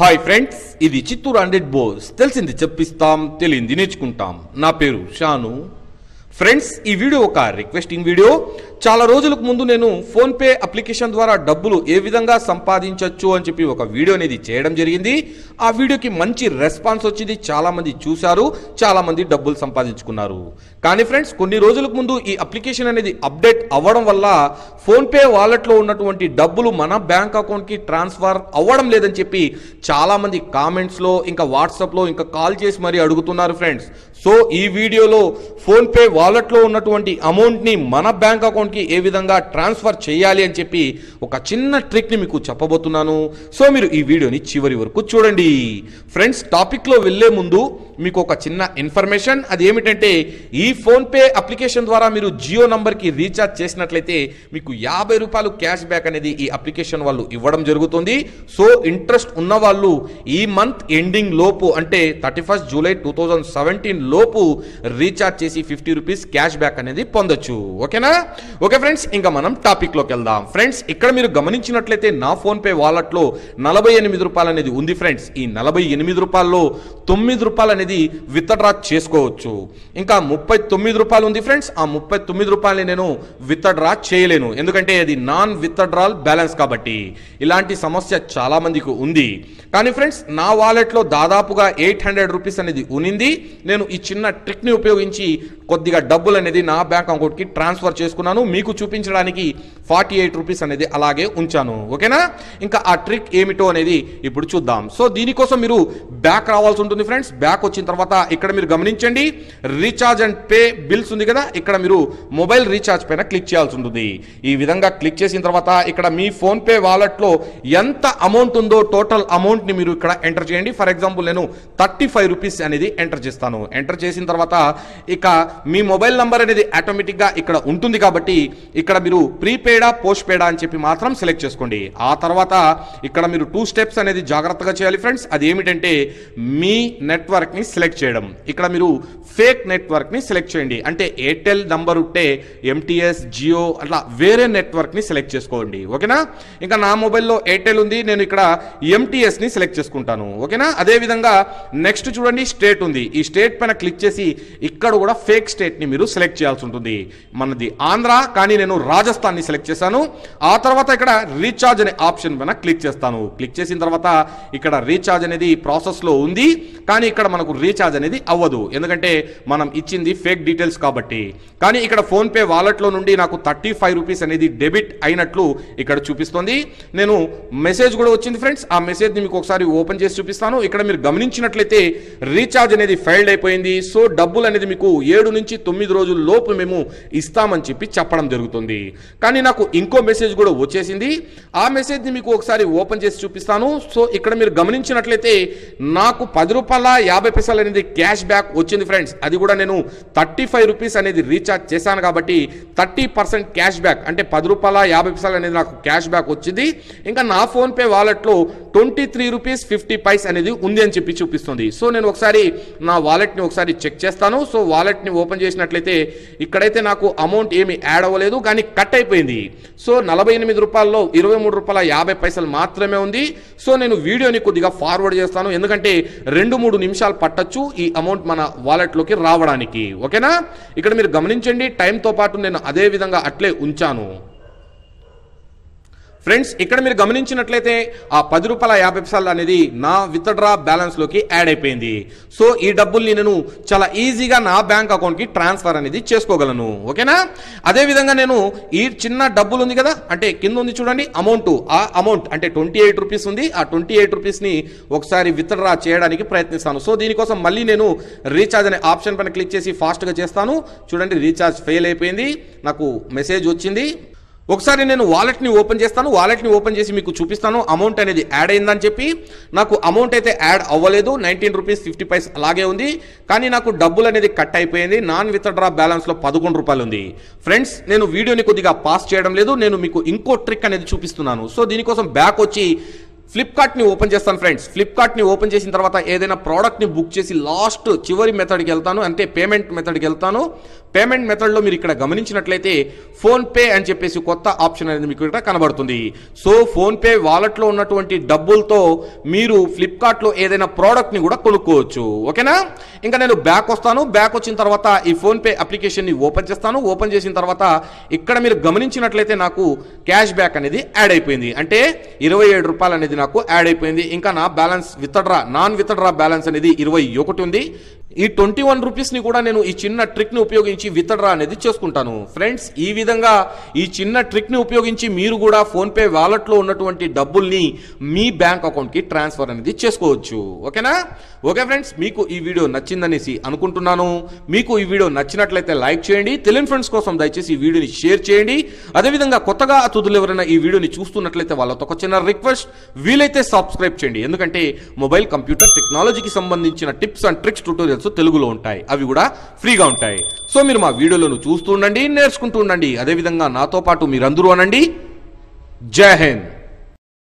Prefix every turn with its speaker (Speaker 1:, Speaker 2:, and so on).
Speaker 1: Hi friends ఇది Chittoor hundred Bose తెలిసింది చెప్పిస్తాం తెలియంది నేర్చుకుంటాం. నా పేరు షాను. ఫ్రెండ్స్ ఈ వీడియో ఒక రిక్వెస్టింగ్ వీడియో చాలా రోజులకు ముందు నేను ఫోన్పే అప్లికేషన్ ద్వారా డబ్బులు ఏ విధంగా సంపాదించవచ్చు అని చెప్పి ఒక వీడియో అనేది చేయడం జరిగింది. ఆ వీడియోకి మంచి రెస్పాన్స్ వచ్చింది. చాలామంది చూశారు. చాలామంది డబ్బులు సంపాదించుకున్నారు. కానీ ఫ్రెండ్స్ కొన్ని రోజులకు ముందు ఈ అప్లికేషన్ అనేది అప్డేట్ అవ్వడం వల్ల ఫోన్పే వాలెట్లో ఉన్నటువంటి డబ్బులు మన బ్యాంక్ అకౌంట్కి ట్రాన్స్ఫర్ అవ్వడం లేదని చెప్పి చాలామంది కామెంట్స్లో ఇంకా వాట్సాప్లో ఇంకా కాల్ చేసి మరీ అడుగుతున్నారు ఫ్రెండ్స్. సో ఈ వీడియోలో ఫోన్పే వాలెట్లో ఉన్నటువంటి అమౌంట్ని మన బ్యాంక్ అకౌంట్ అకౌంట్కి ఏ విధంగా ట్రాన్స్ఫర్ చేయాలి అని చెప్పి ఒక చిన్న ట్రిక్ని మీకు చెప్పబోతున్నాను. సో మీరు ఈ వీడియోని చివరి వరకు చూడండి. ఫ్రెండ్స్ టాపిక్లో వెళ్ళే ముందు మీకు ఒక చిన్న ఇన్ఫర్మేషన్. అది ఏమిటంటే ఈ ఫోన్పే అప్లికేషన్ ద్వారా మీరు జియో నంబర్కి రీఛార్జ్ చేసినట్లయితే మీకు యాభై రూపాయలు క్యాష్ బ్యాక్ అనేది ఈ అప్లికేషన్ వాళ్ళు ఇవ్వడం జరుగుతుంది. సో ఇంట్రెస్ట్ ఉన్న వాళ్ళు ఈ మంత్ ఎండింగ్ లోపు అంటే thirty first July two thousand seventeen లోపు రీఛార్జ్ చేసి ఫిఫ్టీ రూపీస్ క్యాష్ బ్యాక్ అనేది పొందొచ్చు. ఓకేనా? ఓకే ఫ్రెండ్స్ ఇంకా మనం టాపిక్లోకి వెళ్దాం. ఫ్రెండ్స్ ఇక్కడ మీరు గమనించినట్లయితే నా ఫోన్పే వాలెట్లో నలభై ఎనిమిది రూపాయలు అనేది ఉంది ఫ్రెండ్స్. ఈ నలభై ఎనిమిది రూపాయల్లో తొమ్మిది రూపాయలు అనేది విత్డ్రా చేసుకోవచ్చు. ఇంకా ముప్పై తొమ్మిది రూపాయలు ఉంది ఫ్రెండ్స్ ఆ ముప్పై తొమ్మిది రూపాయలని నేను విత్డ్రా చేయలేను. ఎందుకంటే అది నాన్ విత్డ్రాల్ బ్యాలెన్స్ కాబట్టి. ఇలాంటి సమస్య చాలా మందికి ఉంది. కానీ ఫ్రెండ్స్ నా వాలెట్లో దాదాపుగా ఎయిట్ హండ్రెడ్ రూపీస్ అనేది ఉనింది. నేను ఈ చిన్న ట్రిక్ని ఉపయోగించి కొద్దిగా డబ్బులు అనేది నా బ్యాంక్ అకౌంట్కి ట్రాన్స్ఫర్ చేసుకున్నాను మీకు చూపించడానికి ఫార్టీ ఎయిట్ రూపీస్ అనేది అలాగే ఉంచాను. ఓకేనా? ఇంకా ఆ ట్రిక్ ఏమిటో అనేది ఇప్పుడు చూద్దాం. సో దీనికోసం మీరు బ్యాక్ రావాల్సి ఉంటుంది ఫ్రెండ్స్. బ్యాక్ వచ్చిన తర్వాత ఇక్కడ మీరు గమనించండి. రీఛార్జ్ అండ్ పే బిల్స్ ఉంది కదా ఇక్కడ మీరు మొబైల్ రీఛార్జ్ పైన క్లిక్ చేయాల్సి ఉంటుంది. ఈ విధంగా క్లిక్ చేసిన తర్వాత ఇక్కడ మీ ఫోన్పే వాలెట్లో ఎంత అమౌంట్ ఉందో టోటల్ అమౌంట్ని మీరు ఇక్కడ ఎంటర్ చేయండి. ఫర్ ఎగ్జాంపుల్ నేను థర్టీ ఫైవ్ రూపీస్ అనేది ఎంటర్ చేస్తాను. ఎంటర్ చేసిన తర్వాత ఇక మీ మొబైల్ నంబర్ అనేది ఆటోమేటిక్గా ఇక్కడ ఉంటుంది కాబట్టి ఇక్కడ మీరు ప్రీపెయిడా పోస్ట్ పెయిడా అని చెప్పి మాత్రం సెలెక్ట్ చేసుకోండి. ఆ తర్వాత ఇక్కడ మీరు టూ స్టెప్స్ అనేది జాగ్రత్తగా చేయాలి ఫ్రెండ్స్. అది ఏమిటంటే మీ నెట్వర్క్ని సెలెక్ట్ చేయడం. ఇక్కడ మీరు ఫేక్ నెట్వర్క్ని సెలెక్ట్ చేయండి. అంటే ఎయిర్టెల్ నంబర్ ఉంటే ఎంటీఎస్ జియో అట్లా వేరే నెట్వర్క్ని సెలెక్ట్ చేసుకోండి. ఓకేనా? ఇంకా నా మొబైల్లో ఎయిర్టెల్ ఉంది. నేను ఇక్కడ ఎంటీఎస్ని సెలెక్ట్ చేసుకుంటాను. ఓకేనా? అదేవిధంగా నెక్స్ట్ చూడండి స్టేట్ ఉంది. ఈ స్టేట్ పైన క్లిక్ చేసి ఇక్కడ కూడా ఫేక్ స్టేట్ స్టేట్ని మీరు సెలెక్ట్ చేయాల్సి ఉంటుంది. మనది ఆంధ్ర కానీ నేను రాజస్థాన్ని సెలెక్ట్ చేశాను. ఆ తర్వాత ఇక్కడ రీఛార్జ్ అనే ఆప్షన్ పైన క్లిక్ చేస్తాను. క్లిక్ చేసిన తర్వాత ఇక్కడ రీఛార్జ్ అనేది ప్రాసెస్లో ఉంది. కానీ ఇక్కడ మనకు రీఛార్జ్ అనేది అవ్వదు. ఎందుకంటే మనం ఇచ్చింది ఫేక్ డీటెయిల్స్ కాబట్టి. కానీ ఇక్కడ ఫోన్పే వాలెట్లో నుండి నాకు థర్టీ ఫైవ్ రూపీస్ అనేది డెబిట్ అయినట్లు ఇక్కడ చూపిస్తోంది. నేను మెసేజ్ కూడా వచ్చింది ఫ్రెండ్స్. ఆ మెసేజ్ని మీకు ఒకసారి ఓపెన్ చేసి చూపిస్తాను. ఇక్కడ మీరు గమనించినట్లయితే రీఛార్జ్ అనేది ఫెయిల్డ్ అయిపోయింది. సో డబ్బులు అనేది మీకు ఏడు నుంచి తొమ్మిది రోజుల లోపు మేము ఇస్తామని చెప్పి చెప్పడం జరుగుతుంది. కానీ నాకు ఇంకో మెసేజ్ కూడా వచ్చేసింది. ఆ మెసేజ్ని మీకు ఒకసారి ఓపెన్ చేసి చూపిస్తాను. సో ఇక్కడ మీరు గమనించినట్లయితే నాకు పది రూపాయల యాభై పైసలు అనేది క్యాష్ బ్యాక్ వచ్చింది ఫ్రెండ్స్ అది కూడా నేను థర్టీ ఫైవ్ రూపీస్ అనేది రీఛార్జ్ చేశాను కాబట్టి థర్టీ పర్సెంట్ క్యాష్ బ్యాక్ అంటే పది రూపాయల యాభై పైసలు అనేది నాకు క్యాష్ బ్యాక్ వచ్చింది. ఇంకా నా PhonePe వాలెట్లో twenty three rupees fifty paise అనేది ఉంది అని చెప్పి చూపిస్తుంది. సో నేను ఒకసారి నా వాలెట్ని ఒకసారి చెక్ చేస్తాను. సో వాలెట్ని ఓపెన్ చేసినట్లయితే ఇక్కడైతే నాకు అమౌంట్ ఏమి యాడ్ అవ్వలేదు కానీ కట్ అయిపోయింది. సో నలభై ఎనిమిది రూపాయల్లో ఇరవై మూడు రూపాయల యాభై పైసలు మాత్రమే ఉంది. సో నేను వీడియోని కొద్దిగా ఫార్వర్డ్ చేస్తాను. ఎందుకంటే రెండు మూడు నిమిషాలు పట్టచ్చు ఈ అమౌంట్ మన వాలెట్లోకి రావడానికి. ఓకేనా? ఇక్కడ మీరు గమనించండి టైంతో పాటు నేను అదే విధంగా అట్లే ఉంచాను. ఫ్రెండ్స్ ఇక్కడ మీరు గమనించినట్లయితే ఆ పది రూపాయల యాభై పైసలు అనేది నా విత్డ్రా బ్యాలెన్స్లోకి యాడ్ అయిపోయింది. సో ఈ డబ్బుల్ని నేను చాలా ఈజీగా నా బ్యాంక్ అకౌంట్కి ట్రాన్స్ఫర్ అనేది చేసుకోగలను. ఓకేనా? అదేవిధంగా నేను ఈ చిన్న డబ్బులు ఉంది కదా అంటే కింద ఉంది చూడండి అమౌంట్ ఆ అమౌంట్ అంటే ట్వంటీ ఎయిట్ రూపీస్ ఉంది. ఆ ట్వంటీ ఎయిట్ రూపీస్ని ఒకసారి విత్డ్రా చేయడానికి ప్రయత్నిస్తాను. సో దీనికోసం మళ్ళీ నేను రీఛార్జ్ అనే ఆప్షన్ పైన క్లిక్ చేసి ఫాస్ట్గా చేస్తాను. చూడండి రీఛార్జ్ ఫెయిల్ అయిపోయింది. నాకు మెసేజ్ వచ్చింది. ఒకసారి నేను వాలెట్ని ఓపెన్ చేస్తాను వాలెట్ని ఓపెన్ చేసి మీకు చూపిస్తాను అమౌంట్ అనేది యాడ్ అయిందని చెప్పి నాకు అమౌంట్ అయితే యాడ్ అవ్వలేదు నైన్టీన్ రూపీస్ ఫిఫ్టీ పైస్ అలాగే ఉంది కానీ నాకు డబ్బులు అనేది కట్ అయిపోయింది నాన్ విత్డ్రా బ్యాలెన్స్లో పదకొండు రూపాయలు ఉంది. ఫ్రెండ్స్ నేను వీడియోని కొద్దిగా పాస్ చేయడం లేదు నేను మీకు ఇంకో ట్రిక్ అనేది చూపిస్తున్నాను. సో దీనికోసం బ్యాక్ వచ్చి ఫ్లిప్కార్ట్ని ఓపెన్ చేస్తాను ఫ్రెండ్స్. ఫ్లిప్కార్ట్ని ఓపెన్ చేసిన తర్వాత ఏదైనా ప్రోడక్ట్ని బుక్ చేసి లాస్ట్ చివరి మెథడ్కి వెళ్తాను అంటే పేమెంట్ మెథడ్కి వెళ్తాను. పేమెంట్ మెథడ్లో మీరు ఇక్కడ గమనించినట్లయితే ఫోన్పే అని చెప్పేసి కొత్త ఆప్షన్ అనేది మీకు ఇక్కడ కనబడుతుంది. సో ఫోన్పే వాలెట్లో ఉన్నటువంటి డబ్బులతో మీరు ఫ్లిప్కార్ట్లో ఏదైనా ప్రోడక్ట్ని కూడా కొనుక్కోవచ్చు. ఓకేనా? ఇంకా నేను బ్యాక్ వస్తాను. బ్యాక్ వచ్చిన తర్వాత ఈ ఫోన్పే అప్లికేషన్ని ఓపెన్ చేస్తాను. ఓపెన్ చేసిన తర్వాత ఇక్కడ మీరు గమనించినట్లయితే నాకు క్యాష్ బ్యాక్ అనేది యాడ్ అయిపోయింది. అంటే ఇరవై ఏడు రూపాయలు అనేది నాకు యాడ్ అయిపోయింది. ఇంకా నా balance withdraw non withdraw balance అనేది ఇరవై ఒకటి ఉంది. ఈ ట్వంటీ వన్ రూపీస్ని కూడా నేను ఈ చిన్న ట్రిక్ని ఉపయోగించి వితడ్రా అనేది చేసుకుంటాను. ఫ్రెండ్స్ ఈ విధంగా ఈ చిన్న ట్రిక్ని ఉపయోగించి మీరు కూడా ఫోన్పే వాలెట్లో ఉన్నటువంటి డబ్బుల్ని మీ బ్యాంక్ అకౌంట్కి ట్రాన్స్ఫర్ అనేది చేసుకోవచ్చు. ఓకేనా? ఓకే ఫ్రెండ్స్ మీకు ఈ వీడియో నచ్చిందనేసి అనుకుంటున్నాను. మీకు ఈ వీడియో నచ్చినట్లయితే లైక్ చేయండి. తెలియని ఫ్రెండ్స్ కోసం దయచేసి ఈ వీడియోని షేర్ చేయండి. అదేవిధంగా కొత్తగా అతిథులు ఎవరైనా ఈ వీడియోని చూస్తున్నట్లయితే వాళ్ళతో ఒక చిన్న రిక్వెస్ట్ వీలైతే సబ్స్క్రైబ్ చేయండి. ఎందుకంటే మొబైల్ కంప్యూటర్ టెక్నాలజీకి సంబంధించిన టిప్స్ అండ్ ట్రిక్స్ ట్యూటోరియల్స్ తెలుగులో ఉంటాయి. అవి కూడా ఫ్రీగా ఉంటాయి. సో మీరు మా వీడియోలను చూస్తూ ఉండండి నేర్చుకుంటూ ఉండండి. అదేవిధంగా నాతో పాటు మీరందరూ అనండి. జై హింద్.